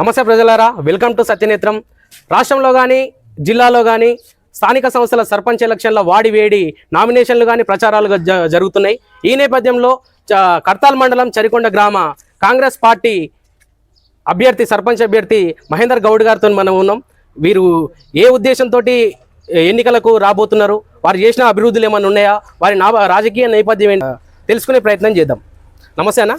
నమస్తే ప్రజలారా welcome to సత్యనేత్రం. రాష్ట్రంలో కానీ జిల్లాలో కానీ స్థానిక సంస్థల సర్పంచ్ ఎలక్షన్ల వాడి వేడి నామినేషన్లు కానీ ప్రచారాలు జ- జరుగుతున్నాయి. ఈ నేపథ్యంలో కర్తాల్ మండలం చరికొండ గ్రామ కాంగ్రెస్ పార్టీ అభ్యర్థి సర్పంచ్ అభ్యర్థి మహేందర్ గౌడ్ గారితో మనం ఉన్నాం. వీరు ఏ ఉద్దేశంతో ఎన్నికలకు రాబోతున్నారు? వారు చేసిన అభివృద్ధులు ఏమైనా ఉన్నాయా? వారి నా రాజకీయ నేపథ్యం తెలుసుకునే ప్రయత్నం చేద్దాం. నమస్తే అన్న.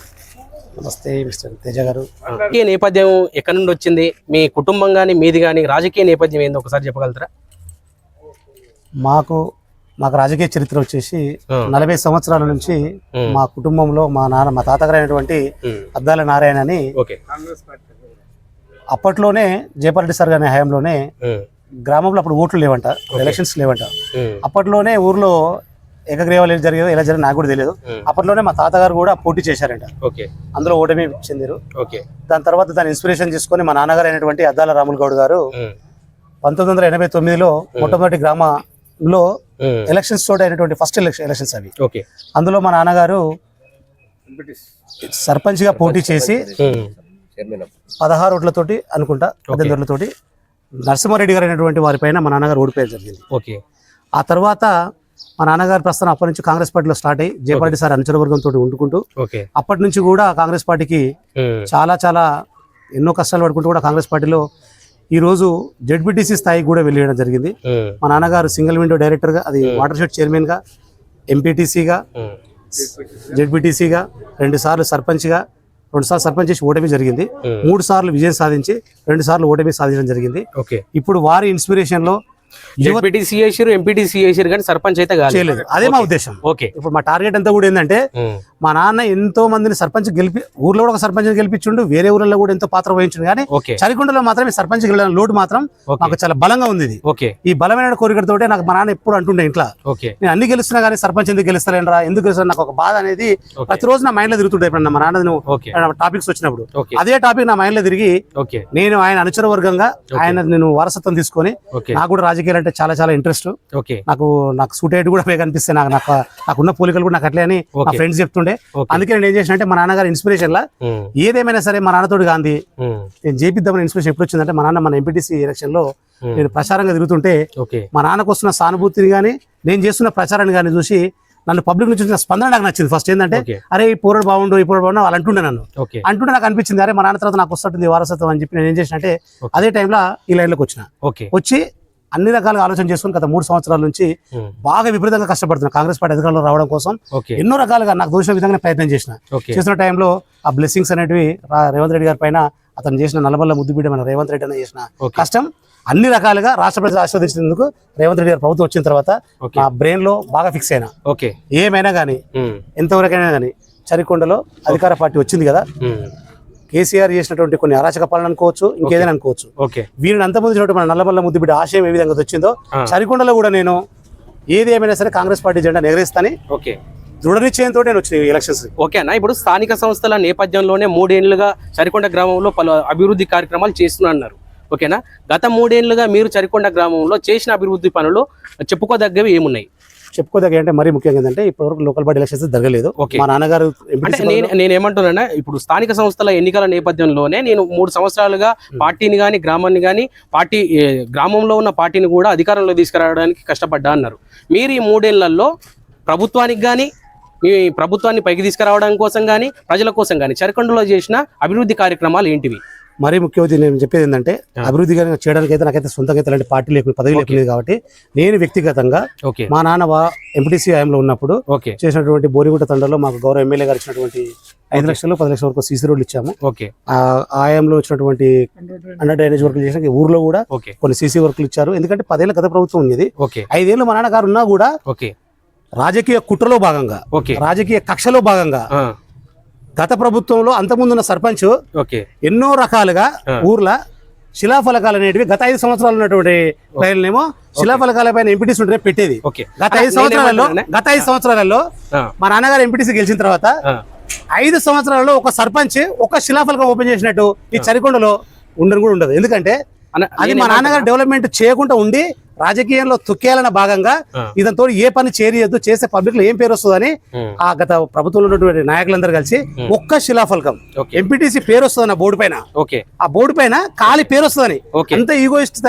నమస్తే మిస్టర్ తేజ గారు రాజకీయ నేపథ్యం ఎక్కడి నుండి వచ్చింది మీ కుటుంబం కానీ మీది కానీ రాజకీయ నేపథ్యం ఏందో ఒకసారి చెప్పగలుగుతారా మాకు మాకు రాజకీయ చరిత్ర వచ్చేసి. నలభై సంవత్సరాల నుంచి. మా కుటుంబంలో మా నాన్న మా తాతగారు అయినటువంటి. అద్దాల నారాయణ అని అప్పట్లోనే జయపారెడ్డి సార్ గారి హయాంలోనే. గ్రామంలో అప్పుడు ఓట్లు లేవంట ఎలక్షన్స్ లేవంట. అప్పట్లోనే ఊర్లో ఏకగ్రీవాలు ఏం జరిగేదో ఎలా జరిగిందో నాకు కూడా తెలియదు. అప్పట్లోనే మా తాతగారు కూడా పోటీ చేశారంట. ఓకే. అందులో ఓటమి చెందారు. ఓకే. దాని తర్వాత దాని ఇన్స్పిరేషన్ తీసుకొని మా నాన్నగారు అయినటువంటి అద్దాల రాములు గౌడ్ గారు. పంతొమ్మిది వందల ఎనభై తొమ్మిదిలో మొట్టమొదటి గ్రామంలో. ఎలక్షన్స్ తోటి అయినటువంటి ఫస్ట్ ఎలక్షన్ ఎలక్షన్స్ అవి. ఓకే. అందులో మా నాన్నగారు సర్పంచ్గా పోటీ చేసి. పదహారు ఓట్లతోటి అనుకుంటా పద్దెనిమిది ఓట్లతోటి నరసింహారెడ్డి గారు అయినటువంటి వారిపైన మా నాన్నగారు ఓడిపోయారు జరిగింది. ఓకే. ఆ తర్వాత మా నాన్నగారి ప్రస్థానం అప్పటి నుంచి కాంగ్రెస్ పార్టీలో స్టార్ట్ అయ్యి జయపారెడ్డి సార్ అనుచర వర్గంతో ఉండుకుంటూ అప్పటి నుంచి కూడా కాంగ్రెస్ పార్టీకి. చాలా చాలా ఎన్నో కష్టాలు పడుకుంటూ కూడా కాంగ్రెస్ పార్టీలో ఈ రోజు జెడ్బిటిసి స్థాయికి కూడా వెళ్ళేయడం జరిగింది. మా నాన్నగారు సింగిల్ విండో డైరెక్టర్గా అది వాటర్ షెడ్ చైర్మన్గా ఎంపీటీసీగా. జెడ్బిటీసీగా రెండు సార్లు సర్పంచ్గా రెండు సార్లు సర్పంచ్ చేసి ఓటమి జరిగింది. మూడు సార్లు విజయం సాధించి రెండు సార్లు ఓటమి సాధించడం జరిగింది ఇప్పుడు వారి ఇన్స్పిరేషన్లో యువత ఎంపీటీసీ చేసారు ఎంపీటీసీ చేసారు కానీ సర్పంచ్ అయితే చేయలేదు. అదే మా ఉద్దేశం. ఓకే. ఇప్పుడు మా టార్గెట్ అంతా కూడా ఏంటంటే. మా నాన్న ఎంతో మందిని సర్పంచ్ గెలిపి ఊర్లో కూడా ఒక సర్పంచ్ గెలిపించిండు వేరే ఊర్లలో కూడా ఎంతో పాత్ర వహించిండు. కానీ ఓకే. చరికొండలో మాత్రం సర్పంచ్ గెలవడం లోటు మాత్రం మాకు చాలా బలంగా ఉంది ఇది. ఓకే. ఈ బలమైన కోరికతోటే నాకు మా నాన్న ఎప్పుడు అంటుండే ఇంట్లో నేను అన్ని గెలుస్తున్నా కానీ సర్పంచ్ ఎందుకు గెలుస్తలేనరా? ఎందుకు గెలుస్తున్నా నాకు ఒక బాధ అనేది ప్రతిరోజు నా మైండ్లో తిరుగుతుండే ఎప్పుడన్నా మా నాన్న టాపిక్స్ వచ్చినప్పుడు. అదే టాపిక్ నా మైండ్లో తిరిగి నేను ఆయన అనుచర వర్గంగా ఆయన నేను వారసత్వం తీసుకొని నాకు కూడా రాజకీయాలు అంటే చాలా చాలా ఇంట్రెస్ట్ ఓకే. నాకు నాకు సూట్ అయ్యేది కూడా బాగా అనిపిస్తాయి. నాకు నాకు నాకున్న పోలికలు కూడా నాకు అట్లే అని నా. ఫ్రెండ్స్ చెప్తుండే. అందుకే నేను ఏం చేసిన అంటే మా నాన్నగారి ఇన్స్పిరేషన్ లా. ఏదేమైనా సరే మా నాన్నతోటి గాంధీ. నేను చేపిద్దామని ఇన్స్పిరేషన్ ఎప్పుడు వచ్చిందంటే మా నాన్న మన ఎంపీటీసీ ఎలక్షన్లో. నేను ప్రచారంగా తిరుగుతుంటే మా నాన్నకు వస్తున్న సానుభూతిని కానీ నేను చేస్తున్న ప్రచారాన్ని కానీ చూసి నన్ను పబ్లిక్ నుంచి వచ్చిన స్పందన నాకు నచ్చింది. ఫస్ట్ ఏంటంటే అరే ఈ పోరడు బాగుండు ఈ పోరడు బాగుండు వాళ్ళు అంటుండే నన్ను. అంటుంటే నాకు అనిపించింది అరే మా నాన్న తర్వాత నాకు వస్తుంది వారసత్వం అని చెప్పి నేను ఏం చేసిన అంటే. అదే టైంలో ఈ లైన్లోకి వచ్చిన. వచ్చి అన్ని రకాలుగా ఆలోచన చేసుకుని గత మూడు సంవత్సరాల నుంచి. బాగా విపరీతంగా కష్టపడుతున్నా. కాంగ్రెస్ పార్టీ అధికారంలో రావడం కోసం ఎన్నో రకాలుగా నాకు దోచిన విధంగా ప్రయత్నం చేసిన. చేసిన టైంలో ఆ బ్లెస్సింగ్స్ అనేటివి రేవంత్ రెడ్డి గారి పైన అతను చేసిన నల్లబల్ల ముద్దు బిడ్డ మన రేవంత్ రెడ్డి అన్న చేసిన కష్టం అన్ని రకాలుగా రాష్ట్ర ప్రజలు ఆస్వాదించినందుకు రేవంత్ రెడ్డి గారి ప్రభుత్వం వచ్చిన తర్వాత నా బ్రెయిన్లో బాగా ఫిక్స్ అయినా. ఏమైనా కానీ. ఎంతవరకైనా కానీ చరికొండలో అధికార పార్టీ వచ్చింది కదా. కేసీఆర్ చేసినటువంటి కొన్ని అరాచక పాలన అనుకోవచ్చు ఇంకేదైనా అనుకోవచ్చు. ఓకే. వీరిని అంతమంది మన నల్లబల్ల ముద్దు బిడ్డ ఆశయం ఏ విధంగా వచ్చిందో ఆ. చరికొండలో కూడా నేను ఏది ఏమైనా సరే కాంగ్రెస్ పార్టీ జెండా ఎగరేస్తాని ఓకే. దృఢ నిశ్చయంతో నేను వచ్చిన ఎలక్షన్స్ ఓకే అన్న ఇప్పుడు స్థానిక సంస్థల నేపథ్యంలోనే మూడేళ్ళుగా చరికొండ గ్రామంలో పలు అభివృద్ధి కార్యక్రమాలు చేస్తున్నా అన్నారు ఓకేనా? గత మూడేళ్ళుగా మీరు చరికొండ గ్రామంలో చేసిన అభివృద్ధి పనులు చెప్పుకోదగ్గవి ఏమున్నాయి? చెప్పుకోదగ్గ అంటే మరీ ముఖ్యంగా ఏంటంటే ఇప్పటివరకు లోకల్ బాడీ ఎలక్షన్స్ జరగలేదు. మా నాన్నగారు నేను నేను ఏమంటున్నా ఇప్పుడు స్థానిక సంస్థల ఎన్నికల నేపథ్యంలోనే నేను మూడు సంవత్సరాలుగా పార్టీని కానీ గ్రామాన్ని కానీ పార్టీ గ్రామంలో ఉన్న పార్టీని కూడా అధికారంలో తీసుకురావడానికి కష్టపడ్డా అన్నారు. మీరు ఈ మూడేళ్ళలో ప్రభుత్వానికి కానీ మీ ప్రభుత్వాన్ని పైకి తీసుకురావడం కోసం కానీ ప్రజల కోసం కానీ చరికొండలో చేసిన అభివృద్ధి కార్యక్రమాలు ఏంటివి? మరీ ముఖ్యమైనది నేను చెప్పేది ఏంటంటే ఆ. అభివృద్ధి కనుక చేయడానికి అయితే నాకైతే సొంతంగా అయితే అలాంటి పార్టీ లేకుండా పదవి. లేకుండా కాబట్టి నేను వ్యక్తిగతంగా మా నాన్న ఎంపీటీసీ హయాంలో ఉన్నప్పుడు చేసినటువంటి బోరిగుట్ట తండలో మాకు గౌరవ ఎమ్మెల్యే గారు ఇచ్చినటువంటి ఐదు లక్షలు పది లక్షల వరకు సీసీ రోడ్లు ఇచ్చాము. ఓకే. ఆ ఆ హయాంలో వచ్చినటువంటి అండర్ డ్రైనేజ్ వర్కులు చేసిన ఊర్లో కూడా కొన్ని సీసీ వర్కులు ఇచ్చారు. ఎందుకంటే పదేళ్ళ గత ప్రభుత్వం ఉంది ఓకే. ఐదేళ్ళు మా నాన్నగారు ఉన్నా కూడా ఓకే. రాజకీయ కుట్రలో భాగంగా రాజకీయ కక్షలో భాగంగా గత ప్రభుత్వంలో అంతకుముందున్న సర్పంచ్ ఎన్నో రకాలుగా. ఊర్ల శిలాఫలకాలు అనేటివి గత ఐదు సంవత్సరాలు ఉన్నటువంటి ప్రజలనేమో శిలాఫలకాల పైన ఎంపీటీసీ ఉంటే పెట్టేది. గత ఐదు సంవత్సరాలలో? గత ఐదు సంవత్సరాలలో మా నాన్నగారు ఎంపీటీసీ గెలిచిన తర్వాత ఐదు సంవత్సరాలలో ఒక సర్పంచ్ ఒక శిలాఫలకం ఓపెన్ చేసినట్టు ఈ చరికొండలో ఉండని కూడా ఉండదు. ఎందుకంటే అది మా నాన్నగారు? డెవలప్మెంట్ చేయకుండా ఉండి రాజకీయంలో తొక్కేయాలన్న భాగంగా. ఇదంతో ఏ పని చేయొద్దు చేస్తే పబ్లిక్లో ఏం పేరు వస్తుందని ఆ గత ప్రభుత్వంలో ఉన్నటువంటి నాయకులందరూ కలిసి ఒక్క శిలాఫలకం ఎంపీటీసీ పేరు వస్తుంది ఆ బోర్డు పైన. ఆ బోర్డు పైన ఖాళీ పేరు వస్తుందని. అంత ఈగోయిస్ట్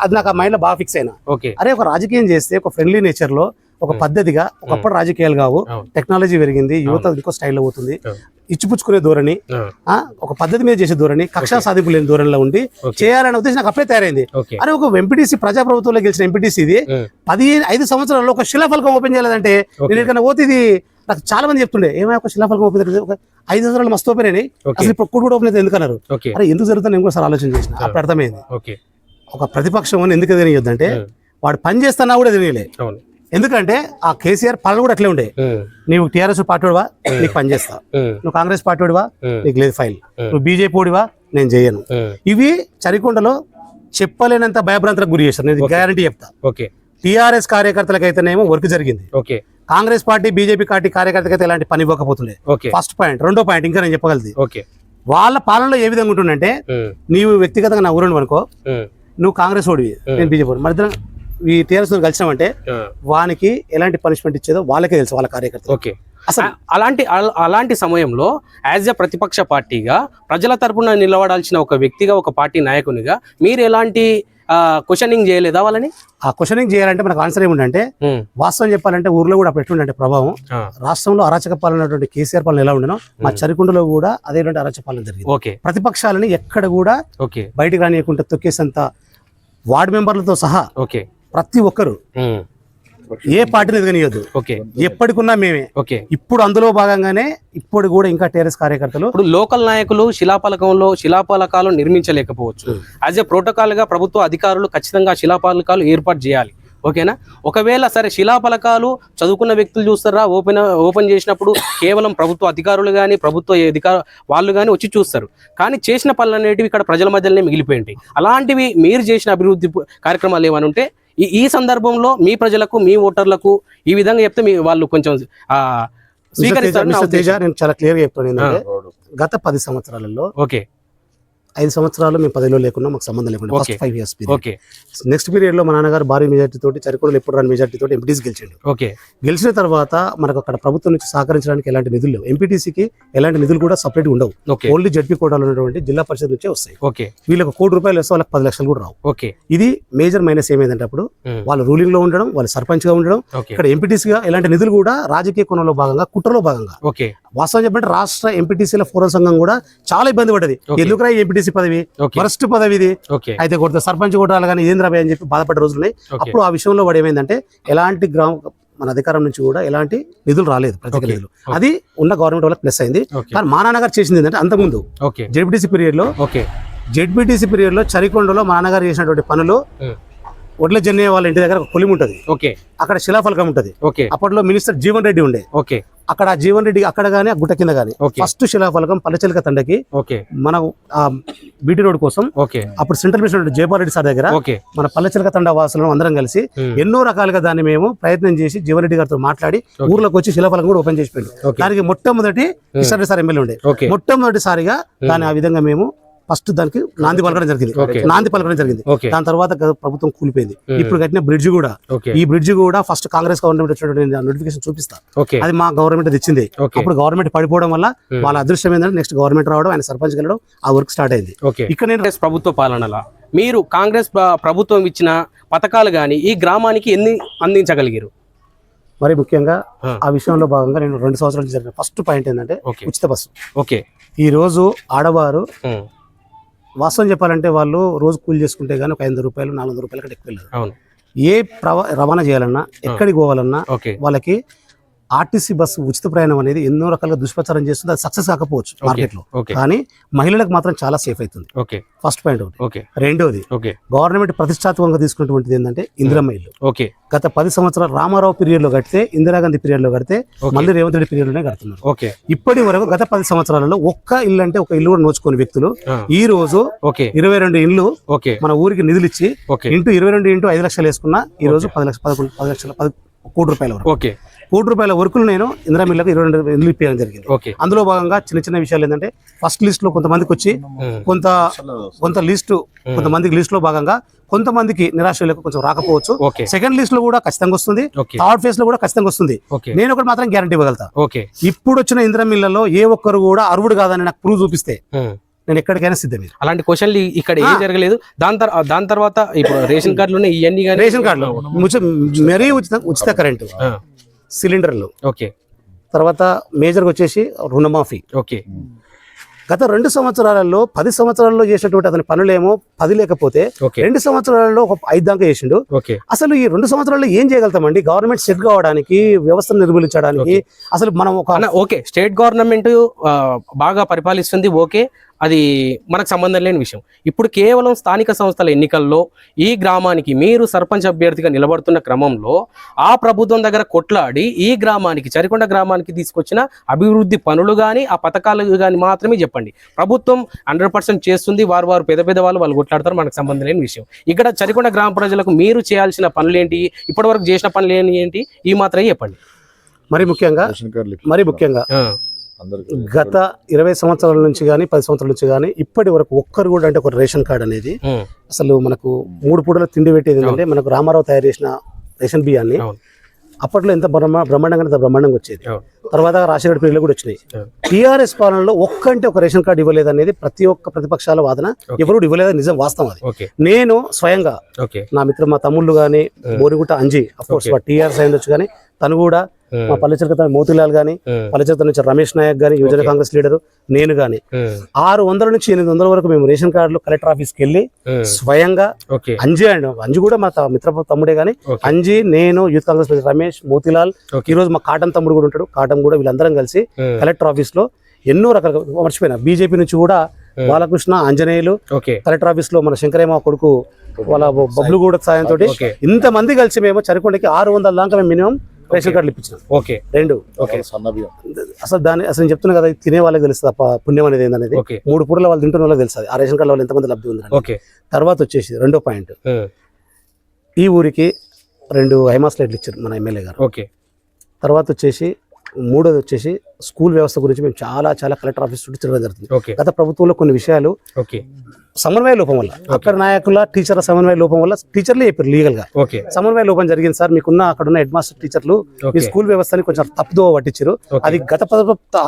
అది నాకు ఆ మైండ్లో బాగా ఫిక్స్ అయినా. ఓకే. అరే ఒక రాజకీయం చేస్తే ఒక ఫ్రెండ్లీ నేచర్లో ఒక పద్ధతిగా ఒకప్పుడు రాజకీయాలు కావు. టెక్నాలజీ పెరిగింది యువత ఇంకో స్టైల్లో పోతుంది. అవును. ఇచ్చిపుచ్చుకునే ధోరణి ఒక పద్ధతి మీద చేసే ధోరణి కక్షా సాధింపు లేని ధోరణిలో ఉండి. చేయాలనే ఉద్దేశం నాకు అప్పుడే తయారైంది. అరే ఒక ఎంపీటీసీ ప్రజాప్రభుత్వంలో గెలిచిన ఎంపీటీసీ ఇది ఉమ్, పది ఐదు సంవత్సరాల్లో ఒక శిలాఫలకం ఓపెన్ చేయాలంటే. నేను ఎక్కడికైనా పోతే ఇది నాకు చాలా మంది చెప్తుండే ఏమైనా ఒక శిలాఫలకం ఓపెన్? ఒక ఐదు సంవత్సరాలు మస్తు ఓపెన్ అయినాయి అసలు ఇప్పుడు కూడా ఓపెన్ అయితే ఎందుకన్నారు ఓకే. అరే ఎందుకు జరుగుతుంది నేను కూడా సార్ ఆలోచన చేసిన అప్పుడు అర్థమైంది. ఒక ప్రతిపక్షం అని ఎందుకు ఎదిరియొద్దంటే ఉమ్, వాడు పని చేస్తున్నా కూడా ఎదిరియలే ఎందుకంటే ఆ కేసీఆర్ పాలన కూడా అట్లే ఉండే. నీవు టీఆర్ఎస్ పార్టీవా నీకు పని చేస్తా. ఉమ్, నువ్వు కాంగ్రెస్ పార్టీవా నీకు లేదు ఫైల్. నువ్వు బీజేపీ ఓడివా నేను చేయను. ఇవి చరికొండలో చెప్పలేనంత భయభ్రాంతలకు గురి చేస్తారు. నేను గ్యారంటీ చెప్తా. ఓకే. టీఆర్ఎస్ కార్యకర్తలకైతేనేమో వర్క్ జరిగింది. Okay. Congress party BJP party కార్యకర్తలకైతే ఎలాంటి పని ఇవ్వకపోతుండే. ఓకే. ఫస్ట్ పాయింట్ రెండో పాయింట్ ఇంకా నేను చెప్పగలది. ఓకే. వాళ్ళ పాలనలో ఏ విధంగా ఉంటుందంటే నీవు వ్యక్తిగతంగా నా ఊరుని అనుకో నువ్వు కాంగ్రెస్ ఓడివి నేను బీజేపీ మరి ఇద్దరం ఈ టీఆర్ఎస్ కలిసినామంటే ఆ, వానికి ఎలాంటి పనిష్మెంట్ ఇచ్చేదో వాళ్ళకే తెలుసు వాళ్ళ కార్యకర్తలు ఓకే. అసలు అలాంటి అల- అలాంటి సమయంలో యాజ్ ఎ ప్రతిపక్ష పార్టీగా ప్రజల తరపున నిలబడాల్సిన ఒక వ్యక్తిగా ఒక పార్టీ నాయకునిగా మీరు ఎలాంటి క్వశ్చనింగ్ చేయలేదా వాళ్ళని? ఆ క్వశ్చనింగ్ చేయాలంటే మనకు ఆన్సర్ ఏముందంటే వాస్తవం చెప్పాలంటే ఊర్లో కూడా అప్పుడు ఎట్లుండే ప్రభావం రాష్ట్రంలో అరాచక పాలన ఉన్నటువంటి కేసీఆర్ పాలన ఎలా ఉండనో మా చరికుండలో కూడా అదేటువంటి అరాచక పాలన జరిగింది. ఓకే. ప్రతిపక్షాలని ఎక్కడ కూడా ఓకే. బయటకు రానియకుండా తొక్కేసేంత వార్డు మెంబర్లతో సహా ఓకే. ప్రతి ఒక్కరు ఏ పార్టీని ఎదగనియొద్దు. ఓకే. ఎప్పటికున్నా మేమే. ఓకే. ఇప్పుడు అందులో భాగంగానే ఇప్పుడు కూడా ఇంకా టీఆర్ఎస్ కార్యకర్తలు ఇప్పుడు లోకల్ నాయకులు శిలాపలకంలో శిలాపలకాలు నిర్మించలేకపోవచ్చు. యాజ్ ఎ ప్రోటోకాల్గా ప్రభుత్వ అధికారులు ఖచ్చితంగా శిలాపలకాలు ఏర్పాటు చేయాలి. ఓకేనా? ఒకవేళ సరే శిలాపలకాలు చదువుకున్న వ్యక్తులు చూస్తారా? ఓపెన్ ఓపెన్ చేసినప్పుడు కేవలం ప్రభుత్వ అధికారులు కానీ ప్రభుత్వ అధికార వాళ్ళు కానీ వచ్చి చూస్తారు. కానీ చేసిన పనులు అనేటివి ఇక్కడ ప్రజల మధ్యలోనే మిగిలిపోయి ఉంటాయి అలాంటివి మీరు చేసిన అభివృద్ధి కార్యక్రమాలు ఏమైనా ఉంటే ఈ ఈ సందర్భంలో మీ ప్రజలకు మీ ఓటర్లకు ఈ విధంగా చెప్తే మీ వాళ్ళు కొంచెం ఉద్దేశం. నేను చాలా క్లియర్గా చెప్తాను గత పది సంవత్సరాలలో ఓకే ఐదు సంవత్సరాలు మేము పదిలో లేకుండా మాకు సంబంధం లేకుండా first. Five years okay. Next పీరియడ్లో మా నాన్నగారు భారీ మెజార్టీ తోటి చరికొండలు ఎప్పుడు రాని మెజార్టీ తోటి ఎంపీటీసీ గెలిచిండు. ఓకే. గెలిచిన తర్వాత మనకు అక్కడ ప్రభుత్వం నుంచి సహకరించడానికి ఎలాంటి నిధులు లేవు. ఎంపీటీసీకి ఎలాంటి నిధులు కూడా సపరేట్ ఉండవు. ఓన్లీ జడ్పీ కోటాలో ఉన్నటువంటి జిల్లా పరిషత్ నుంచే వస్తాయి. ఓకే. వీళ్ళకి కోటి రూపాయలు వస్తే వాళ్ళకి పది లక్షలు కూడా రావు. ఓకే. ఇది మేజర్ మైనస్ ఏమైందంటే అప్పుడు వాళ్ళు రూలింగ్లో ఉండడం వాళ్ళు సర్పంచ్గా ఉండడం ఇక్కడ ఎంపీటీసీగా ఎలాంటి నిధులు కూడా రాజకీయ కోణంలో భాగంగా కుట్రలో భాగంగా ఓకే. వాస్తవం చెప్పంటే రాష్ట్ర ఎంపీటీసీల ఫోరం సంఘం కూడా చాలా ఇబ్బంది పడ్డది. ఎందుకురా ఎంపీటీసీ పదవి? వరస్ట్ పదవి ఇది. అయితే కొడితే సర్పంచ్ కొట్టాలి కానీ ఏం రాబోయే అని చెప్పి బాధపడ్డ రోజులు ఉన్నాయి. ఓకే. అప్పుడు ఆ విషయంలో వాడు ఏమైందంటే ఎలాంటి గ్రామ మన అధికారం నుంచి కూడా ఎలాంటి నిధులు రాలేదు ప్రత్యేక. నిధులు. అది ఉన్న గవర్నమెంట్ వాళ్ళకి ప్లస్ అయింది. కానీ మా నాన్నగారు చేసింది ఏంటంటే అంతకుముందు ఓకే. జెడ్పీటీసీ పీరియడ్లో ఓకే. జెడ్పీటీసీ పీరియడ్లో చరికొండలో మా నాన్నగారు చేసినటువంటి పనులు ఒడ్ల జన్నయ్య వాళ్ళ ఇంటి దగ్గర ఒక కొలిమి ఉంటుంది. అక్కడ శిలాఫలకం ఉంటుంది. అప్పట్లో మినిస్టర్ జీవన్ రెడ్డి ఉండే. ఓకే. అక్కడ జీవన్ రెడ్డి అక్కడ గానీ ఆ గుట్ట కింద గానీ. ఓకే. ఫస్ట్ శిలాఫలకం పల్లెచెలక తండకి ఓకే. మన ఆ బీటీ రోడ్ కోసం అప్పుడు central minister Jaipal Reddy sir దగ్గర మన పల్లెచిలక తండ వాసులను అందరం కలిసి ఎన్నో రకాలుగా దాన్ని మేము ప్రయత్నం చేసి జీవన్ రెడ్డి గారితో మాట్లాడి. ఊర్లోకి వచ్చి శిలాఫలం కూడా ఓపెన్ చేసి దానికి మొట్టమొదటి కిషన్ రెడ్డి సార్ ఎమ్మెల్యే ఉండే. మొట్టమొదటిసారిగా దాన్ని ఆ విధంగా మేము ఫస్ట్ దానికి నాంది పలకడం జరిగింది. నాంది పలకడం జరిగింది. దాని తర్వాత ప్రభుత్వం కూలిపోయింది. Hmm. ఇప్పుడు కట్టిన బ్రిడ్జ్ కూడా ఈ బ్రిడ్జ్ కూడా ఫస్ట్ కాంగ్రెస్ గవర్నమెంట్ వచ్చినటువంటి నోటిఫికేషన్ చూపిస్తా. అది మా గవర్నమెంట్ తెచ్చింది. ఓకే అప్పుడు గవర్నమెంట్ పడిపోవడం వల్ల Hmm. వాళ్ళ అదృష్టం ఏంటంటే నెక్స్ట్ గవర్నమెంట్ రావడం ఆయన సర్పంచ్ వెళ్ళడం ఆ వర్క్ స్టార్ట్ అయింది. ఇక్కడ నేను కాంగ్రెస్ ప్రభుత్వ పాలనలా మీరు కాంగ్రెస్ ప్ర- ప్రభుత్వం ఇచ్చిన పథకాలు కానీ ఈ గ్రామానికి ఎన్ని అందించగలిగారు? మరి ముఖ్యంగా ఆ. విషయంలో భాగంగా నేను రెండు సంవత్సరాల జరిగిన ఫస్ట్ పాయింట్ ఏంటంటే ఓకే ఉచిత బస్సు. ఓకే ఈ రోజు ఆడవారు ఉమ్, వాస్తవం చెప్పాలంటే వాళ్ళు రోజు కూలి చేసుకుంటే గానీ ఒక ఐదు రూపాయలు నాలుగు వందల రూపాయల కంటే ఎక్కువ అవును. ఏ ప్రవ- రవాణా చేయాలన్నా ఎక్కడికి పోవాలన్నా వాళ్ళకి ఆర్టీసీ బస్సు ఉచిత ప్రయాణం అనేది ఎన్నో రకాలుగా దుష్ప్రచారం చేస్తుంది అది సక్సెస్ కాకపోవచ్చు ఓకే మార్కెట్లో ఓకే. కానీ మహిళలకు మాత్రం చాలా సేఫ్ అవుతుంది. ఓకే. ఫస్ట్ పాయింట్ ఒకటి. ఓకే. రెండోది ఓకే. గవర్నమెంట్ ప్రతిష్టాత్మకంగా తీసుకున్నటువంటిది ఏంటంటే ఇందిరమ్మ ఇల్లు ఓకే. గత పది సంవత్సరాలు రామారావు పీరియడ్లో కడితే ఇందిరాగాంధీ పీరియడ్లో కడితే. మళ్ళీ రేవంత్ రెడ్డి పీరియడ్లోనే కడుతున్నారు. ఓకే. ఇప్పటి వరకు గత పది సంవత్సరాలలో ఒక్క ఇల్లు అంటే ఒక ఇల్లు కూడా నోచుకోని వ్యక్తులు ఈ రోజు ఓకే. ఇరవై రెండు ఇండ్లు ఓకే. మన ఊరికి నిధులు ఇచ్చి ఇంటూ ఇరవై రెండు ఇంటూ ఐదు లక్షలు వేసుకున్నా ఈ రోజు పది లక్షల పదకొండు పది లక్షల పది కోటి రూపాయల వరకు. ఓకే. కోటి రూపాయల వర్కులు నేను ఇందిరా మిల్లకు ఇరవై రెండు ఇల్లు ఇప్పించడం జరిగింది. ఓకే. అందులో భాగంగా చిన్న చిన్న విషయాలు ఏంటంటే ఫస్ట్ లిస్ట్లో కొంతమందికి వచ్చి. కొంత కొంత లిస్టు కొంతమందికి లిస్ట్లో భాగంగా కొంతమందికి నిరాశ్రయులకు కొంచెం రాకపోవచ్చు. సెకండ్ లిస్ట్లో కూడా ఖచ్చితంగా వస్తుంది. థర్డ్ ఫేజ్లో కూడా ఖచ్చితంగా వస్తుంది. నేను ఒకటి మాత్రం గ్యారంటీ ఇవ్వగలుగుతా. ఓకే. ఇప్పుడు వచ్చిన ఇందిరా మిల్లలో ఏ ఒక్కరు కూడా అర్హుడు కాదని నాకు ప్రూవ్ చూపిస్తే. నేను ఎక్కడికైనా సిద్ధమే. అలాంటి క్వశ్చన్లు ఇక్కడ ఏం జరగలేదు. దాని తర్వాత దాని తర్వాత ఇప్పుడు రేషన్ కార్డులు ఇవన్నీ కానీ రేషన్ కార్డులు. మరీ ఉచిత ఉచిత కరెంటు సిలిండర్లు. ఓకే. తర్వాత మేజర్గా వచ్చేసి రుణమాఫీ. ఓకే. గత రెండు సంవత్సరాలలో పది సంవత్సరాల్లో చేసినటువంటి అతని పనులేమో పది లేకపోతే రెండు సంవత్సరాలలో ఒక ఐదు దాకా చేసిండు. అసలు ఈ రెండు సంవత్సరాల్లో ఏం చేయగలుగుతామండి? గవర్నమెంట్ సెట్ కావడానికి వ్యవస్థను నిర్మూలించడానికి అసలు మనం ఒక ఓకే. స్టేట్ గవర్నమెంట్ బాగా పరిపాలిస్తుంది ఓకే. అది మనకు సంబంధం లేని విషయం. ఇప్పుడు కేవలం స్థానిక సంస్థల ఎన్నికల్లో ఈ గ్రామానికి మీరు సర్పంచ్ అభ్యర్థిగా నిలబడుతున్న క్రమంలో ఆ ప్రభుత్వం దగ్గర కొట్లాడి ఈ గ్రామానికి చరికొండ గ్రామానికి తీసుకొచ్చిన అభివృద్ధి పనులు కానీ ఆ పథకాలు కానీ మాత్రమే చెప్పండి. ప్రభుత్వం హండ్రెడ్ పర్సెంట్ చేస్తుంది వారు వారు పెద్ద పెద్ద వాళ్ళు వాళ్ళు కొట్లాడతారు మనకు సంబంధం లేని విషయం. ఇక్కడ చరికొండ గ్రామ ప్రజలకు మీరు చేయాల్సిన పనులు ఏంటి? ఇప్పటివరకు చేసిన పనులు ఏంటి? ఏంటి ఈ మాత్రమే చెప్పండి. మరి ముఖ్యంగా మరి ముఖ్యంగా గత ఇరవై సంవత్సరాల నుంచి కానీ పది సంవత్సరాల నుంచి కానీ ఇప్పటి వరకు ఒక్కరు కూడా అంటే ఒక రేషన్ కార్డ్ అనేది అసలు మనకు మూడు పూటల తిండి పెట్టేది ఏంటంటే మనకు రామారావు తయారు చేసిన రేషన్ బియ్యాన్ని అప్పట్లో ఎంత బ్రహ్మ బ్రహ్మాండంగా అంత బ్రహ్మాండంగా వచ్చేది. తర్వాత రాజశేఖర పీరియడ్లో కూడా వచ్చినాయి. టీఆర్ఎస్ పాలనలో ఒక్కంటే ఒక రేషన్ కార్డు ఇవ్వలేదు అనేది ప్రతి ఒక్క ప్రతిపక్షాల వాదన. ఎవరు ఇవ్వలేదు నిజం వాస్తవం అది. నేను స్వయంగా నా మిత్రులు మా తమ్ముళ్ళు కానీ Borigutta Anji of course Okay. TRS అయ్యిండొచ్చు కానీ తను కూడా మా పల్లెచరక మోతిలాల్ కానీ ఉమ్, పల్లెచరక నుంచి రమేష్ నాయక్ కానీ యువజన. కాంగ్రెస్ లీడరు నేను ఉమ్, ఆరు వందల నుంచి ఎనిమిది వందల వరకు మేము రేషన్ కార్డులు కలెక్టర్ ఆఫీస్కి వెళ్ళి స్వయంగా అంజి అండ్ అంజి కూడా మా మిత్ర తమ్ముడే ఓకే. అంజి నేను యూత్ కాంగ్రెస్ రమేష్ మోతిలాల్. ఈ రోజు మా కాటన్ తమ్ముడు కూడా ఉంటాడు. కాటన్ కూడా వీళ్ళందరం కలిసి కలెక్టర్ ఆఫీస్లో ఎన్నో రకాల మర్చిపోయినా బీజేపీ నుంచి కూడా. బాలకృష్ణ ఆంజనేయులు కలెక్టర్ ఆఫీస్లో మన శంకరయ్య కొడుకు వాళ్ళ బబ్లు కూడా సాయంతో ఓకే. ఇంత మంది కలిసి మేము చరికొండకి ఆరు వందల దాకా మేము మినిమం రేషన్ కార్డులు ఇప్పించినాం. ఓకే. రెండు. ఓకే. అసలు దాని అసలు నేను చెప్తున్నా కదా తినే వాళ్ళకి తెలుస్తుంది పుణ్యం అనేది ఏందనేది. మూడు పూటల వాళ్ళు తింటున్న వాళ్ళకి తెలుస్తుంది. ఆ రేషన్ కార్డు వాళ్ళు ఎంతమంది లబ్ధి ఉంది ఓకే. తర్వాత వచ్చేసి రెండో పాయింట్. ఈ ఊరికి రెండు ఐమాస్ లైట్లు ఇచ్చారు మన ఎమ్మెల్యే గారు. ఓకే. తర్వాత వచ్చేసి మూడోది వచ్చేసి స్కూల్ వ్యవస్థ గురించి మేము చాలా చాలా కలెక్టర్ ఆఫీస్ చుట్టూ తిరగడం జరుగుతుంది. గత ప్రభుత్వంలో కొన్ని విషయాలు సమన్వయ లోపం వల్ల అక్కడ నాయకుల టీచర్ల సమన్వయ లోపం వల్ల టీచర్లే చెప్పారు లీగల్గా సమన్వయ లోపం జరిగింది సార్ మీకున్న అక్కడ ఉన్న హెడ్ మాస్టర్ టీచర్లు మీ స్కూల్ వ్యవస్థని కొంచెం తప్పుదో పట్టించారు. అది గత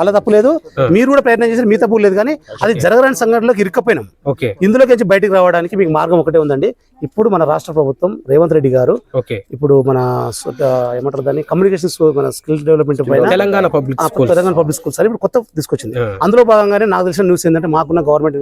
అలా తప్పు లేదు. మీరు కూడా ప్రయత్నం చేశారు మీ తప్పు లేదు కానీ అది జరగరాని సంఘటనలోకి ఇరుక్కపోయినాం. ఇందులోకి వచ్చి బయటికి రావడానికి మీకు మార్గం ఒకటే ఉందండి. ఇప్పుడు మన రాష్ట్ర ప్రభుత్వం రేవంత్ రెడ్డి గారు ఇప్పుడు మన ఏమంటారు దాన్ని? కమ్యూనికేషన్ మన స్కిల్ డెవలప్మెంట్ పైన Telangana public Telangana public schools అని ఇప్పుడు కొత్త తీసుకొచ్చింది. అందులో భాగంగానే నాకు తెలిసిన న్యూస్ ఏంటంటే మాకున్న గవర్నమెంట్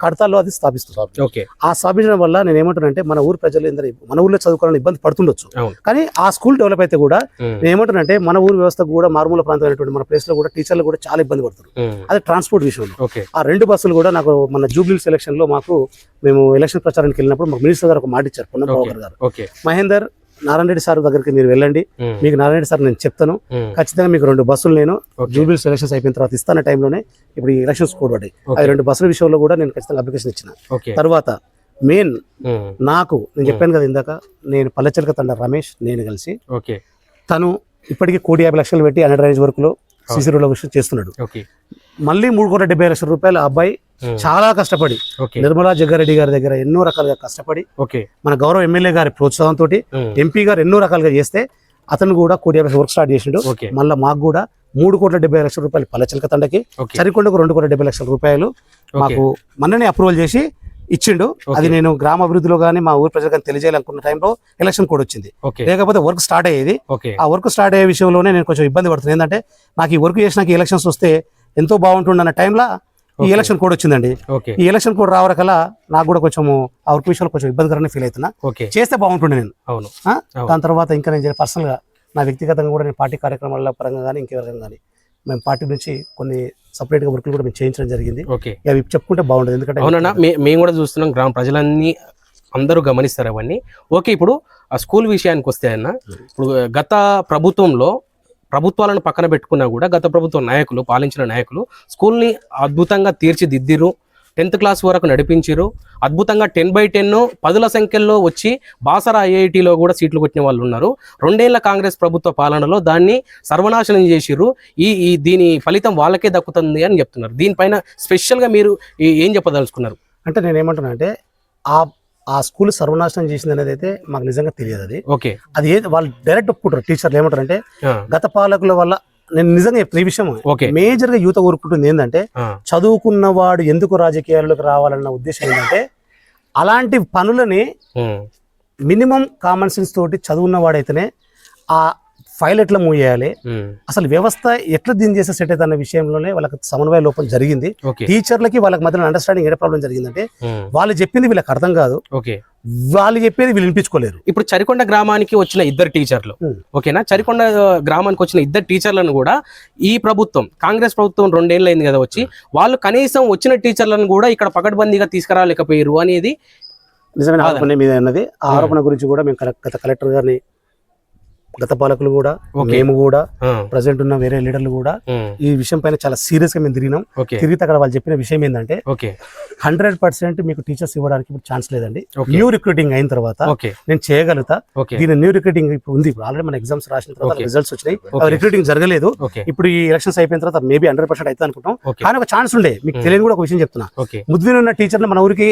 కడతాల్లో అది స్థాపిస్తున్నారు ఓకే. ఆ స్థాపించడం వల్ల నేను ఏమంటానంటే మన ఊరు ప్రజలు ఏంటంటే మన ఊర్లో చదువుకోవాలని ఇబ్బంది పడుతుండొచ్చు. కానీ ఆ స్కూల్ డెవలప్ అయితే కూడా నేను ఏమంటానంటే మన ఊరు వ్యవస్థకు కూడా మారుమూల ప్రాంతమైనటువంటి మన ప్లేస్లో కూడా టీచర్లు కూడా చాలా ఇబ్బంది పడుతున్నారు. ఉమ్, అది ట్రాన్స్పోర్ట్ విషయంలో. ఆ రెండు బస్సులు కూడా నాకు మన జూబ్లీ సెలక్షన్లో మాకు మేము ఎలక్షన్ ప్రచారానికి వెళ్ళినప్పుడు మాకు మినిస్టర్ గారు ఒక మాట ఇచ్చారు పొన్నం గారు. మహేందర్ నారాయణ రెడ్డి సార్ దగ్గరికి మీరు వెళ్ళండి. మీకు నారాయణ రెడ్డి సార్ నేను చెప్తాను. ఖచ్చితంగా మీకు రెండు బస్సులు నేను. జూబ్లీ సెలక్షన్స్ అయిపోయిన తర్వాత ఇస్తాన టైంలోనే ఇప్పుడు ఈ ఎలక్షన్స్ కోడ్ పడ్డాయి. అది రెండు బస్సుల విషయంలో కూడా నేను ఖచ్చితంగా అప్లికేషన్ ఇచ్చిన. తర్వాత మెయిన్ నాకు నేను చెప్పాను కదా ఇందాక నేను పల్లెచలక తండ రమేష్ నేను కలిసి తను ఇప్పటికీ కోటి యాభై లక్షలు పెట్టి అండర్ డ్రైనేజ్ వర్క్లో సీసీ రోడ్ల చేస్తున్నాడు మళ్ళీ మూడు కోట్ల డెబ్బై లక్షల రూపాయలు ఆ అబ్బాయి చాలా కష్టపడి నిర్మలా జగ్గారెడ్డి గారి దగ్గర ఎన్నో రకాలుగా కష్టపడి ఓకే. మన గౌరవ ఎమ్మెల్యే గారి ప్రోత్సాహంతో ఎంపీ గారు ఎన్నో రకాలుగా చేస్తే అతను కూడా కోటి యాభై వర్క్ స్టార్ట్ చేసిండు. మళ్ళీ మాకు కూడా మూడు కోట్ల డెబ్బై లక్షల రూపాయలు పల్లెచలక తండకి ఓకే. చరికొండకు రెండు కోట్ల డెబ్బై లక్షల రూపాయలు మాకు మొన్ననే అప్రూవల్ చేసి ఇచ్చిండు. అది నేను గ్రామ అభివృద్ధిలో కానీ మా ఊరి ప్రజలకు తెలియజేయాలనుకున్న టైంలో ఎలక్షన్ కోడ్ వచ్చింది. లేకపోతే వర్క్ స్టార్ట్ అయ్యేది. ఆ వర్క్ స్టార్ట్ అయ్యే విషయంలోనే నేను కొంచెం ఇబ్బంది పడుతున్నాను ఏంటంటే నాకు ఈ వర్క్ చేసినాక ఎలక్షన్స్ వస్తే ఎంతో బాగుంటుంది అన్న టైంలో ఈ. ఎలక్షన్ కోడ్ వచ్చిందండి. ఓకే. ఈ ఎలక్షన్ కోడ్ రావరకల్లా నాకు కూడా కొంచెం ఆ వర్క్ విషయంలో కొంచెం ఇబ్బందికరంగా ఫీల్ అవుతున్నా. ఓకే. చేస్తే బాగుంటుండే నేను. అవును. దాని తర్వాత ఇంకా నేను పర్సనల్గా నా వ్యక్తిగతంగా కూడా నేను పార్టీ కార్యక్రమాల పరంగా కానీ ఇంకెవరైనా కానీ మేము పార్టీ నుంచి కొన్ని సపరేట్గా వర్క్లు కూడా మేము చేయించడం జరిగింది. అవి చెప్పుకుంటే బాగుంటుంది ఎందుకంటే అవునన్నా మేము కూడా చూస్తున్నాం గ్రామ ప్రజలన్నీ అందరూ గమనిస్తారు అవన్నీ. ఓకే ఇప్పుడు ఆ స్కూల్ విషయానికి వస్తే అన్న ఇప్పుడు గత ప్రభుత్వంలో ప్రభుత్వాలను పక్కన పెట్టుకున్నా కూడా గత ప్రభుత్వ నాయకులు పాలించిన నాయకులు స్కూల్ని అద్భుతంగా తీర్చిదిద్దిరు టెన్త్ క్లాస్ వరకు నడిపించారు అద్భుతంగా టెన్ బై టెన్ పదుల సంఖ్యలో వచ్చి బాసరా ఐఐటిలో కూడా సీట్లు కొట్టిన వాళ్ళు ఉన్నారు. రెండేళ్ళ కాంగ్రెస్ ప్రభుత్వ పాలనలో దాన్ని సర్వనాశనం చేసిరు ఈ ఈ దీని ఫలితం వాళ్ళకే దక్కుతుంది అని చెప్తున్నారు. దీనిపైన స్పెషల్గా మీరు ఏం చెప్పదలుచుకున్నారు? అంటే నేను ఏమంటున్నా అంటే ఆ ఆ స్కూల్ సర్వనాశనం చేసింది అనేది అయితే మాకు నిజంగా తెలియదు అది. ఓకే. అది ఏ వాళ్ళు డైరెక్ట్ ఒప్పుకుంటారు. టీచర్లు ఏమంటారు అంటే గత పాలకుల వల్ల నేను నిజంగా చెప్తున్న ఈ విషయం ఓకే. మేజర్గా యువత కోరుకుంటుంది ఏంటంటే ఆ, చదువుకున్నవాడు ఎందుకు రాజకీయాల్లోకి రావాలన్న ఉద్దేశం ఏంటంటే అలాంటి పనులని మినిమం కామన్ సెన్స్ తోటి చదువున్నవాడైతేనే ఆ ఫైల్ ఎట్లా మూవ్ చేయాలి? అసలు వ్యవస్థ ఎట్లా దీని చేసే సెట్ అవుతుంది అన్న విషయంలోనే వాళ్ళకి సమన్వయ లోపం జరిగింది. టీచర్లకి వాళ్ళకి మధ్యలో అండర్స్టాండింగ్ ఏ ప్రాబ్లం జరిగిందంటే వాళ్ళు చెప్పింది వీళ్ళకి అర్థం కాదు. ఓకే. వాళ్ళు చెప్పేది వీళ్ళు వినిపించుకోలేరు. ఇప్పుడు చరికొండ గ్రామానికి వచ్చిన ఇద్దరు టీచర్లు. ఓకేనా? చరికొండ గ్రామానికి వచ్చిన ఇద్దరు టీచర్లను కూడా ఈ ప్రభుత్వం కాంగ్రెస్ ప్రభుత్వం రెండేళ్ళు అయింది కదా వచ్చి వాళ్ళు కనీసం వచ్చిన టీచర్లను కూడా ఇక్కడ పకడ్బందీగా తీసుకురాలేకపోయారు అనేది నిజమైన? ఆరోపణ మీద ఉన్నది ఆ ఆరోపణ గురించి కూడా మేము గత కలెక్టర్ గారిని గత పాలకులు కూడా. మేము కూడా ప్రజెంట్ ఉన్న వేరే లీడర్లు కూడా ఈ విషయం పైన చాలా సీరియస్గా మేము తిరిగినాం. తిరిగితే అక్కడ వాళ్ళు చెప్పిన విషయం ఏంటంటే హండ్రెడ్ పర్సెంట్ మీకు టీచర్స్ ఇవ్వడానికి ఇప్పుడు ఛాన్స్ లేదండి. న్యూ రిక్రూటింగ్ అయిన తర్వాత నేను చేయగలుగుతా. దీని న్యూ రిక్రూటింగ్ ఇప్పుడు ఉంది. ఆల్రెడీ మన ఎగ్జామ్స్ రాసిన తర్వాత. రిజల్ట్స్ వచ్చినాయి. రిక్రూటింగ్ జరగలేదు. ఇప్పుడు ఈ ఎలక్షన్స్ అయిపోయిన తర్వాత మేబీ హండ్రెడ్ పర్సెంట్ అవుతుంది అనుకుంటాం కానీ ఒక ఛాన్స్ ఉండే. మీకు. తెలియని కూడా ఒక విషయం చెప్తున్నా. ఓకే. ముద్దుని ఉన్న టీచర్ని మన ఊరికి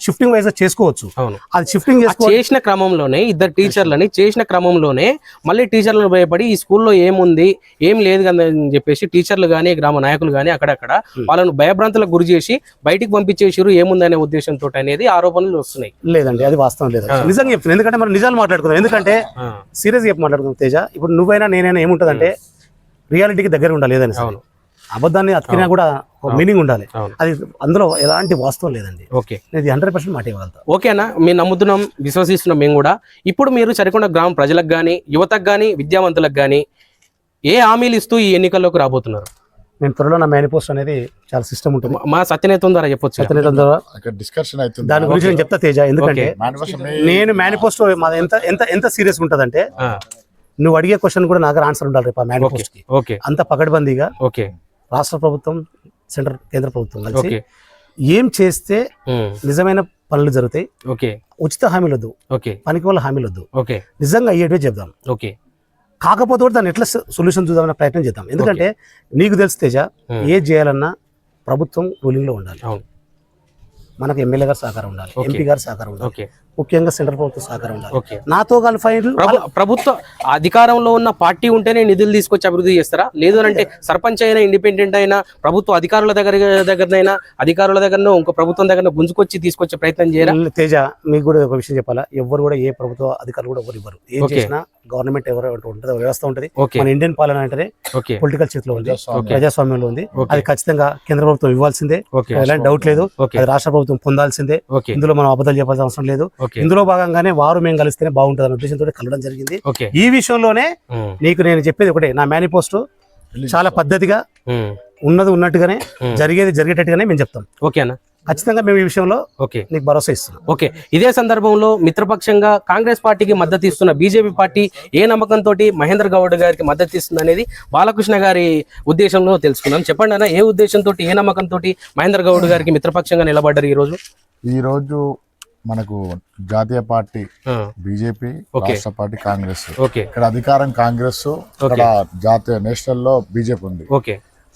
షిఫ్టింగ్ వైజ్ చేసుకోవచ్చు. అవును. అది షిఫ్టింగ్ చేసిన క్రమంలోనే ఇద్దరు టీచర్లని చేసిన క్రమంలోనే మళ్ళీ టీచర్లను భయపడి ఈ స్కూల్లో ఏముంది ఏం లేదు కదా అని చెప్పేసి టీచర్లు కానీ గ్రామ నాయకులు కానీ అక్కడక్కడ. వాళ్ళను భయభ్రాంతులకు గురి చేసి బయటికి పంపించేసారు ఏముందనే ఉద్దేశంతో అనేది ఆరోపణలు వస్తున్నాయి. లేదండి అది వాస్తవం లేదు. నిజంగా చెప్తున్నా ఎందుకంటే మనం నిజాలు మాట్లాడుకుందాం. ఎందుకంటే సీరియస్ చెప్పి మాట్లాడుకుందాం తేజ ఇప్పుడు నువ్వైనా నేనైనా ఏముంటుందంటే రియాలిటీకి దగ్గర ఉండాలి ఏదైనా. అవును. అబద్ధాన్ని అతికినా. కూడా ఒక. మీనింగ్ ఉండాలి. అది అందులో ఎలాంటి వాస్తవం లేదండి. ఓకే. నేను హండ్రెడ్ పర్సెంట్ మాట ఇవ్వగలుగుతా. ఓకేనా మేము నమ్ముతున్నాం విశ్వసిస్తున్నాం మేము కూడా. ఇప్పుడు మీరు చరికొండ గ్రామ ప్రజలకు కానీ యువతకు కానీ విద్యావంతులకు కానీ ఏ హామీలు ఇస్తూ ఈ ఎన్నికల్లోకి రాబోతున్నారు? నేను త్వరలో నా మేనిపోస్ట్ అనేది చాలా సిస్టమ్ ఉంటుంది. మా- సత్యనేతం ద్వారా చెప్పొచ్చు అతని ద్వారా అక్కడ డిస్కషన్ అవుతుంది. దాని గురించి నేను చెప్తా తేజ ఎందుకంటే. మేనిఫెస్టో నేను మేనిపోస్టో మాది ఎంత ఎంత ఎంత సీరియస్ ఉంటుందంటే నువ్వు అడిగే క్వశ్చన్ కూడా నాకు ఆన్సర్ ఉండాలి రేపు ఆ మేనిపోస్ట్కి ఓకే అంత పకడ్బందీగా ఓకే రాష్ట్ర ప్రభుత్వం సెంట్రల్ కేంద్ర ప్రభుత్వం కలిసి ఏం చేస్తే నిజమైన పనులు జరుగుతాయి? ఓకే. ఉచిత హామీలు వద్దు. ఓకే. పనికి వాళ్ళ హామీలు వద్దు. ఓకే. నిజంగా అయ్యేటివే చెప్దాం. ఓకే. కాకపోతే కూడా దాన్ని ఎట్లా సొల్యూషన్ చూద్దామనే ప్రయత్నం చేద్దాం. ఎందుకంటే నీకు తెలుసు తేజ ఏ చేయాలన్నా ప్రభుత్వం రూలింగ్లో ఉండాలి మనకు ఎమ్మెల్యే గారు సహకారం ఉండాలి. ఎంపీ గారు సహకారం ఉండాలి. ఓకే. ముఖ్యంగా సెంట్రల్ ప్రభుత్వం సహకారం ఉండాలి. నాతో కలిసి ఫైనల్ ప్రభు ప్రభుత్వ అధికారంలో ఉన్న పార్టీ ఉంటేనే నిధులు తీసుకొచ్చి అభివృద్ధి చేస్తారా? లేదు అంటే సర్పంచ్ అయినా ఇండిపెండెంట్ అయినా ప్రభుత్వ అధికారుల దగ్గర దగ్గరనైనా అధికారుల దగ్గర ఇంకో ప్రభుత్వం దగ్గర గుంజుకొచ్చి తీసుకొచ్చే ప్రయత్నం చేయరా? తేజ మీకు కూడా ఒక విషయం చెప్పాలా? ఎవరు కూడా ఏ ప్రభుత్వ అధికారులు కూడా ఎవరు ఇవ్వరు. ఏం. చేసినా గవర్నమెంట్ ఎవరు ఉంటుంది వ్యవస్థ ఉంటుంది. మన ఇండియన్ పాలన అంటేనే ఓకే. పొలిటికల్ చేతిలో ఉంది. ప్రజాస్వామ్యం. ప్రజాస్వామ్యంలో ఉంది. అది ఖచ్చితంగా కేంద్ర ప్రభుత్వం ఇవ్వాల్సిందే. ఎలాంటి డౌట్ లేదు. అది రాష్ట్ర ప్రభుత్వం పొందాల్సిందే. ఇందులో మనం అబద్ధాలు చెప్పాల్సిన అవసరం లేదు. ఇందులో భాగంగానే వారు మేము కలిస్తేనే బాగుంటుంది అనే ఉద్దేశంతో కలవడం జరిగింది. ఓకే. ఈ విషయంలోనే నీకు నేను చెప్పేది ఒకటే నా మేనిఫెస్టో చాలా పద్ధతిగా ఉన్నది ఉన్నట్టుగానే. జరిగేది జరిగేటట్టుగానే మేము చెప్తాం. ఓకే అన్న. ఖచ్చితంగా మేము ఈ విషయంలో ఓకే. నీకు భరోసా ఇస్తున్నాం. ఓకే. ఇదే సందర్భంలో మిత్రపక్షంగా కాంగ్రెస్ పార్టీకి మద్దతు ఇస్తున్న బీజేపీ పార్టీ ఏ నమ్మకంతో మహేంద్ర గౌడ్ గారికి మద్దతు ఇస్తుంది అనేది బాలకృష్ణ గారి ఉద్దేశంలో తెలుసుకుందాం. చెప్పండి అన్న ఏ ఉద్దేశంతో ఏ నమ్మకంతో మహేంద్ర గౌడ్ గారికి మిత్రపక్షంగా నిలబడ్డారు ఈ రోజు ఈ రోజు మనకు జాతీయ పార్టీ బీజేపీ. రాష్ట్ర పార్టీ కాంగ్రెస్. ఇక్కడ అధికారం కాంగ్రెస్ ఇక్కడ జాతీయ నేషనల్లో బీజేపీ ఉంది.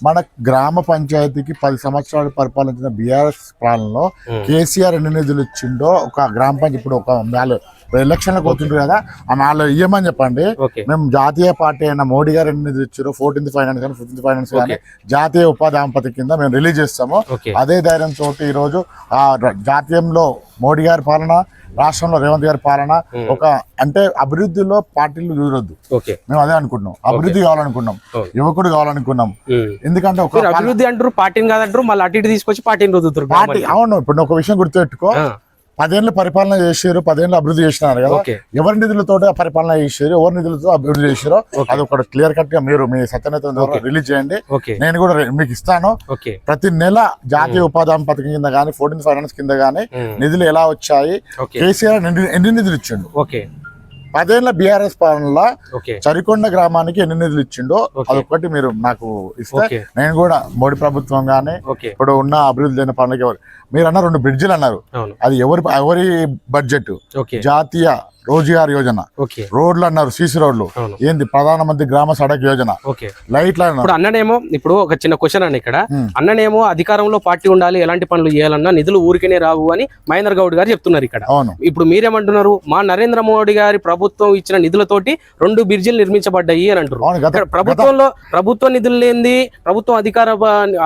మన గ్రామ పంచాయతీకి పది సంవత్సరాలు పరిపాలించిన బీఆర్ఎస్ పాలనలో కేసీఆర్ ఎన్ని నిధులు ఇచ్చిండో ఒక గ్రామ పంచాయతీ ఇప్పుడు ఒక మేలు ఎలక్షన్లకు పోతుండ్రు కదా ఆ మేళ ఇయ్యమని చెప్పండి. మేము జాతీయ పార్టీ అయిన మోడీ గారు ఎన్ని ఇచ్చారో ఫోర్టీన్త్ ఫైనాన్స్ కానీ ఫిఫ్టీన్త్ ఫైనాన్స్ కానీ జాతీయ ఉపాధి హామీ పథకం కింద మేము రిలీజ్ చేస్తాము. అదే ధైర్యం తోటి ఈరోజు ఆ జాతీయంలో మోడీ గారి పాలన రాష్ట్రంలో రేవంత్ గారి పాలన ఉమ్, ఒక అంటే అభివృద్ధిలో పార్టీలు చూడొద్దు. మేము అదే అనుకుంటున్నాం. అభివృద్ధి కావాలనుకున్నాం. యువకుడు కావాలనుకున్నాం ఉమ్. ఎందుకంటే ఒక అభివృద్ధి అంటారు పార్టీని కాదంటారు మళ్ళీ అటు ఇటు తీసుకొచ్చి పార్టీని పార్టీ అవును ఇప్పుడు ఒక విషయం గుర్తుపెట్టుకో. పదేళ్ళు పరిపాలన చేసారు పదేళ్ళు అభివృద్ధి చేసినారు కదా. ఎవరి నిధులతో పరిపాలన చేసారు ఎవరి నిధులతో అభివృద్ధి చేసారో. అది ఒక క్లియర్ కట్గా మీరు మీ సత్యనేత. రిలీజ్ చేయండి. నేను కూడా మీకు ఇస్తాను. ప్రతి నెల జాతీయ ఉపాధి పథకం కింద కానీ ఫోర్టీన్ ఫైనాన్స్ కింద ఉమ్, నిధులు ఎలా వచ్చాయి? కేసీఆర్ ఎన్ని నిధులు ఇచ్చిండు? పదేళ్ళ బీఆర్ఎస్ పాలనలో చరికొండ గ్రామానికి ఎన్ని నిధులు ఇచ్చిండో ఓకే. అదొక్కటి మీరు నాకు ఇస్తే నేను కూడా మోడీ ప్రభుత్వం ఓకే. ఇప్పుడు ఉన్న అభివృద్ధి అయిన పనులకి ఎవరు మీరు అన్న రెండు బ్రిడ్జిలు అన్నారు. అవును. అది ఎవరి ఎవరి బడ్జెట్? ఓకే. జాతీయ రోజ్గార్ యోజన. ఓకే. రోడ్లు అన్నారు సీసీ రోడ్లు. ఏంది? ప్రధానమంత్రి గ్రామ సడక్ యోజన. ఓకే. లైట్లు అన్నారు. ఇప్పుడు అన్ననేమో ఇప్పుడు ఒక చిన్న క్వశ్చన్ అండి ఇక్కడ. అన్ననేమో అధికారంలో పార్టీ ఉండాలి ఎలాంటి పనులు చేయాలన్నా నిధులు ఊరికనే రావు అని మహేంద్ర గౌడ్ గారు చెప్తున్నారు ఇక్కడ. అవును. ఇప్పుడు మీరేమంటున్నారు? మా నరేంద్ర మోడీ గారి ప్రభుత్వం ఇచ్చిన నిధులతోటి రెండు బ్రిడ్జిలు నిర్మించబడ్డాయి అని అంటారు ప్రభుత్వంలో ప్రభుత్వ నిధులు లేనిది ప్రభుత్వం అధికార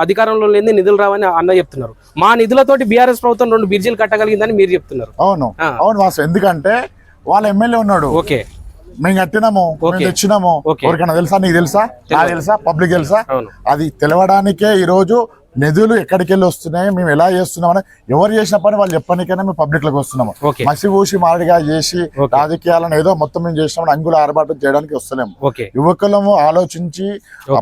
అధికారంలో లేనిది నిధులు రావని అన్న చెప్తున్నారు. మా నిధులతోటి బీఆర్ఎస్ ప్రభుత్వం రెండు బ్రిడ్జిలు కట్టగలిగిందని మీరు చెప్తున్నారు. అవును. అవును వాసు ఎందుకంటే వాళ్ళ ఎమ్మెల్యే ఉన్నాడు. ఓకే. మేము కట్టినాము. తెచ్చినాము. ఎవరికైనా తెలుసా? నీకు తెలుసా? నాకు తెలుసా? పబ్లిక్ తెలుసా? అది తెలవడానికే ఈ రోజు నిధులు ఎక్కడికి వెళ్ళి వస్తున్నాయి మేము ఎలా చేస్తున్నామని ఎవరు చేసిన పని వాళ్ళు చెప్పడానికైనా మేము పబ్లిక్లోకి వస్తున్నాము. ఓకే. మసి ఊసి మాడిగా చేసి. రాజకీయాలను ఏదో మొత్తం మేము చేసినామని అంగుల ఆర్భాటం చేయడానికి వస్తలేము. యువకులము ఆలోచించి.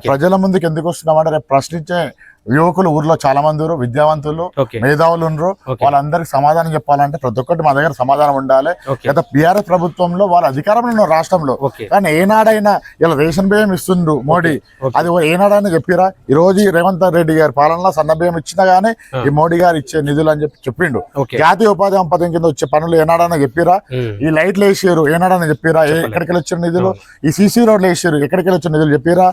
ప్రజల ముందుకు ఎందుకు వస్తున్నామంటే రేపు ప్రశ్నించే యువకులు ఊర్లో చాలా మంది ఉన్నారు విద్యావంతులు మేధావులు ఉన్నారు. వాళ్ళందరికి సమాధానం చెప్పాలంటే ప్రతి ఒక్కటి మా దగ్గర సమాధానం ఉండాలి. గత బీఆర్ఎస్ ప్రభుత్వంలో వాళ్ళ అధికారంలో ఉన్నారు రాష్ట్రంలో. కానీ ఏనాడైనా ఇలా రేషన్ బియ్యం ఇస్తుండ్రు మోడీ. అది ఏనాడైనా చెప్పిరా? ఈ రోజు రేవంత్ రెడ్డి గారి పాలనలో సన్న బియ్యం ఇచ్చినా గానీ. ఈ మోడీ గారు ఇచ్చే నిధులు అని చెప్పి చెప్పిండు. జాతీయ ఉపాధి పథకం కింద వచ్చే పనులు ఏనాడైనా చెప్పిరా. ఈ లైట్లు వేసారు ఏనాడైనా చెప్పిరా. ఎక్కడికి వచ్చిన నిధులు? ఈ సీసీ రోడ్లు వేసారు ఎక్కడికి వచ్చిన నిధులు చెప్పిరా?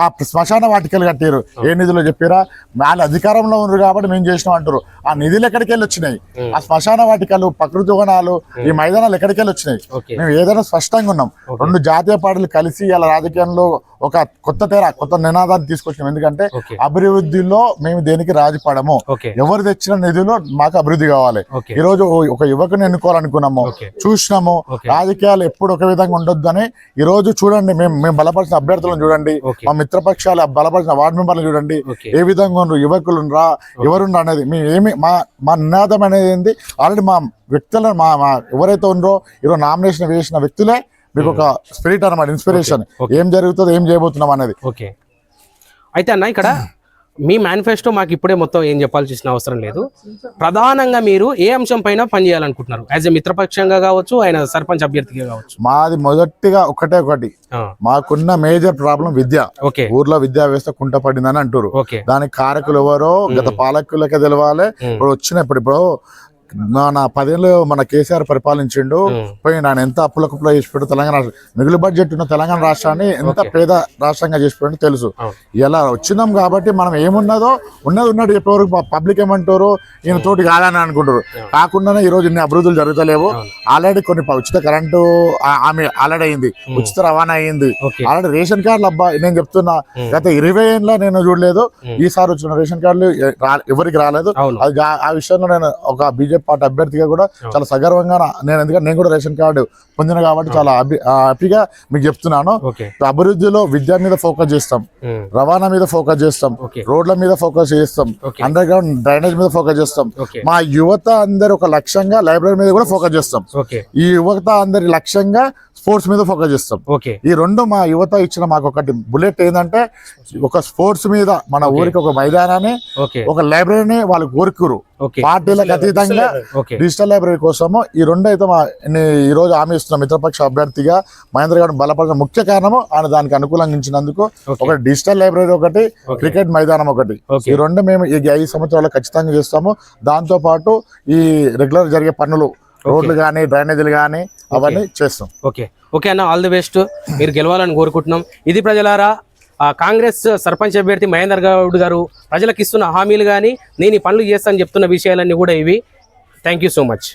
ఆ శ్మశాన వాటికలు కట్టారు ఏ నిధులు చెప్పిరా? వాళ్ళ అధికారంలో ఉన్నారు కాబట్టి మేము చేసినాం అంటారు. ఆ నిధులు ఎక్కడికి వెళ్ళి వచ్చినాయి. ఆ శ్మశాన వాటికలు ప్రకృతి వనాలు ఈ మైదానాలు ఎక్కడికి వెళ్ళి వచ్చినాయి? మేము ఏదైనా స్పష్టంగా ఉన్నాం. రెండు జాతీయ పార్టీలు కలిసి ఇలా రాజకీయంలో ఒక కొత్త తెర కొత్త నినాదాన్ని తీసుకొచ్చినాం. ఎందుకంటే అభివృద్ధిలో మేము దేనికి రాజపడము? ఎవరు తెచ్చిన నిధులు మాకు అభివృద్ధి కావాలి. ఈ రోజు ఒక యువకుని ఎన్నుకోవాలనుకున్నాము. చూసినాము. రాజకీయాలు ఎప్పుడు ఒక విధంగా ఉండొద్దని ఈ రోజు చూడండి. మేము మేము బలపరిచిన అభ్యర్థులను చూడండి. మా మిత్రపక్షాలు బలపరిచిన వార్డు మెంబర్లు చూడండి. ఏ విధంగా ఉన్నారు యువకులు రా ఎవరుండ్రు అనేది మేము ఏమి మా మా నినాదం అనేది ఏంది? ఆల్రెడీ మా వ్యక్తులను మా మా ఎవరైతే ఉన్నారో ఈరోజు నామినేషన్ వేసిన వ్యక్తులే మీకు ఒక స్పిరిట్ అన్నమాట ఇన్స్పిరేషన్. ఏం జరుగుతుందో ఏం చేయబోతున్నాం అనేది. ఓకే అయితే అన్న ఇక్కడ మీ మేనిఫెస్టో మాకు ఇప్పుడే మొత్తం ఏం చెప్పాల్సిన అవసరం లేదు. ప్రధానంగా మీరు ఏ అంశం పైన పనిచేయాలనుకుంటున్నారు యాజ్ ఎ మిత్రపక్షంగా కావచ్చు ఆయన సర్పంచ్ అభ్యర్థిగా కావచ్చు. మాది మొదటిగా ఒకటే ఒకటి. మాకున్న మేజర్ ప్రాబ్లం విద్య. ఓకే. ఊర్లో విద్యా వ్యవస్థ కుంట పడిందని అంటారు దానికి కారకులు ఎవరో గత పాలకులకే తెలవాలి. ఇప్పుడు వచ్చినప్పుడు ఇప్పుడు మన పదేళ్ళు మన కేసీఆర్ పరిపాలించిండు. పోయి ఆయన ఎంత అప్పుల కుప్పలో చేసిపోయాడు తెలంగాణ రాష్ట్రం మిగులు బడ్జెట్ ఉన్న తెలంగాణ రాష్ట్రాన్ని ఎంత. పేద రాష్ట్రంగా చేసిపోయాడు తెలుసు. ఇలా వచ్చినాం కాబట్టి మనం ఏమున్నదో ఉన్నది ఉన్నట్టు చెప్పేవారు పబ్లిక్ ఏమంటారు? ఈయన తోటి కాదని అనుకుంటారు. కాకుండానే ఈ రోజు ఇన్ని అభివృద్ధులు జరుగుతలేవు. ఆల్రెడీ కొన్ని ఉచిత కరెంటు ఆమె ఆల్రెడీ అయింది. ఉచిత రవాణా అయింది. ఆల్రెడీ రేషన్ కార్డులు అబ్బా నేను చెప్తున్నా. గత ఇరవై ఏళ్ళ నేను చూడలేదు. ఈసారి వచ్చిన రేషన్ కార్డులు ఎవరికి రాలేదు. ఆ విషయంలో నేను ఒక బీజేపీ పార్టీ అభ్యర్థిగా కూడా చాలా సగర్వంగా నేను ఎందుకంటే నేను కూడా రేషన్ కార్డు పొందిన కాబట్టి చాలా హ్యాపీగా మీకు చెప్తున్నాను. అభివృద్ధిలో విద్య మీద ఫోకస్ చేస్తాం. రవాణా మీద ఫోకస్ చేస్తాం. రోడ్ల మీద ఫోకస్ చేస్తాం. అండర్ గ్రౌండ్ డ్రైనేజ్ మీద ఫోకస్ చేస్తాం. మా యువత అందరు ఒక లక్ష్యంగా లైబ్రరీ మీద కూడా ఫోకస్ చేస్తాం. ఈ యువత అందరి లక్ష్యంగా స్పోర్ట్స్ మీద ఫోకస్ చేస్తాం. ఈ రెండు మా యువత ఇచ్చిన మాకు ఒకటి బుల్లెట్ ఏంటంటే ఒక స్పోర్ట్స్ మీద మన. ఊరికి ఒక మైదానాన్ని ఒక లైబ్రరీని వాళ్ళు కోరుకురు. పార్టీలకు అతీతంగా ఓకే. డిజిటల్ లైబ్రరీ కోసము ఈ రెండు అయితే ఈ రోజు హామీ ఇస్తున్న మిత్రపక్ష అభ్యర్థిగా మహేంద్ర గారిని బలపడిన ముఖ్య కారణము. ఆయన దానికి అనుకూలంగా ఓకే. ఒక డిజిటల్ లైబ్రరీ ఒకటి క్రికెట్ మైదానం ఒకటి. ఈ రెండు మేము ఈ ఐదు సంవత్సరాలు ఖచ్చితంగా చేస్తాము. దాంతో పాటు ఈ రెగ్యులర్ జరిగే పనులు రోడ్లు కానీ డ్రైనేజీలు కానీ అవన్నీ చేస్తాం. ఓకే. ఓకే అన్న ఆల్ ది బెస్ట్. మీరు గెలవాలని కోరుకుంటున్నాం. ఇది ప్రజలారా కాంగ్రెస్ సర్పంచ్ అభ్యర్థి మహేందర్ గౌడ్ గారు ప్రజలకు ఇస్తున్న హామీలు కానీ నేను ఈ పనులు చేస్తానని చెప్తున్న విషయాలన్నీ కూడా ఇవి. Thank you so much